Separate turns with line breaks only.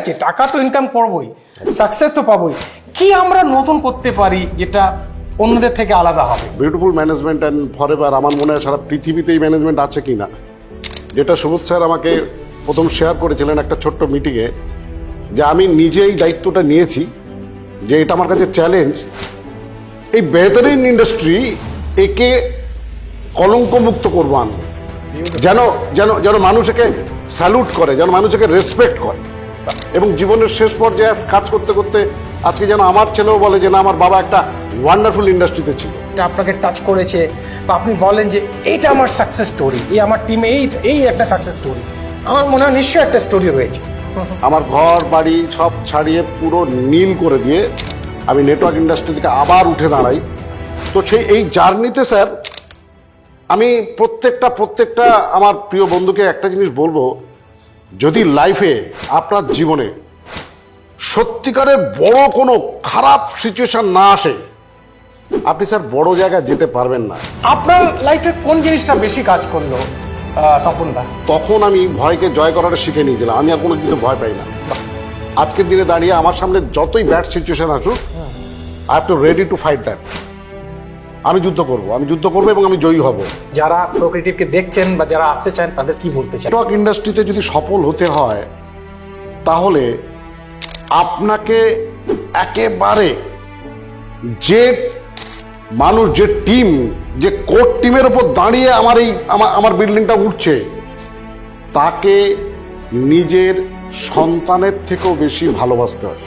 আছে, টাকা তো ইনকাম করবোই সাকসেস তো পাবোই। কি আমরা নতুন করতে পারি যেটা অন্যদের থেকে আলাদা হবে?
বিউটিফুল ম্যানেজমেন্ট অ্যান্ড ফরএভার আমার মনে হয় সারা পৃথিবীতেই ম্যানেজমেন্ট আছে কি না যেটা সুবোধ স্যার আমাকে প্রথম শেয়ার করেছিলেন একটা ছোট্ট মিটিংয়ে যে আমি নিজেই দায়িত্বটা নিয়েছি, যে এটা আমার কাছে চ্যালেঞ্জ এই বেহতরিন ইন্ডাস্ট্রি একে কলঙ্কমুক্ত করব আমি। যেন যেন যেন মানুষকে স্যালুট করে, যেন মানুষকে রেসপেক্ট করে। এবং জীবনের শেষ পর্যায়ে কাজ করতে করতে আজকে যেন আমার ছেলেও বলে যে না আমার বাবা একটা ওয়ান্ডারফুল ইন্ডাস্ট্রিতে ছিল।
এটা আপনাকে টাচ করেছে বা আপনি বলেন যে এইটা আমার সাকসেস স্টোরি এই আমার টিমে এই এই একটা সাকসেস স্টোরি আমার মনে হয় নিশ্চয়ই একটা স্টোরি রয়েছে।
আমার ঘর বাড়ি সব ছাড়িয়ে পুরো নীল করে দিয়ে আমি নেটওয়ার্ক ইন্ডাস্ট্রি থেকে আবার উঠে দাঁড়াই। তো সেই এই জার্নিতে স্যার আমি প্রত্যেকটা প্রত্যেকটা আমার প্রিয় বন্ধুকে একটা জিনিস বলব যদি লাইফে আপনার জীবনে সত্যিকারের বড় কোনো খারাপ সিচুয়েশন না আসে আপনি স্যার বড় জায়গায় যেতে পারবেন না।
আপনার লাইফে কোন জিনিসটা বেশি কাজ করল তপনদা
তখন আমি ভয়কে জয় করাটা শিখে নিয়েছিলাম। আমি আর কোনো কিছু ভয় পাই না। আজকের দিনে দাঁড়িয়ে আমার সামনে যতই ব্যাড সিচুয়েশন আসুক I have to ready to fight that আমি যুদ্ধ করব আমি যুদ্ধ করব এবং আমি জয়ী হব।
যারা প্রকৃতিকে দেখছেন বা যারা আসতে চান তাদের কি বলতে চান?
নেটওয়ার্ক ইন্ডাস্ট্রিতে যদি সফল হতে হয় তাহলে আপনাকে একেবারে যে মানুষ যে টিম যে কোর টিমের ওপর দাঁড়িয়ে আমার এই আমার আমার বিল্ডিংটা উঠছে তাকে নিজের সন্তানের থেকেও বেশি ভালোবাসতে হয়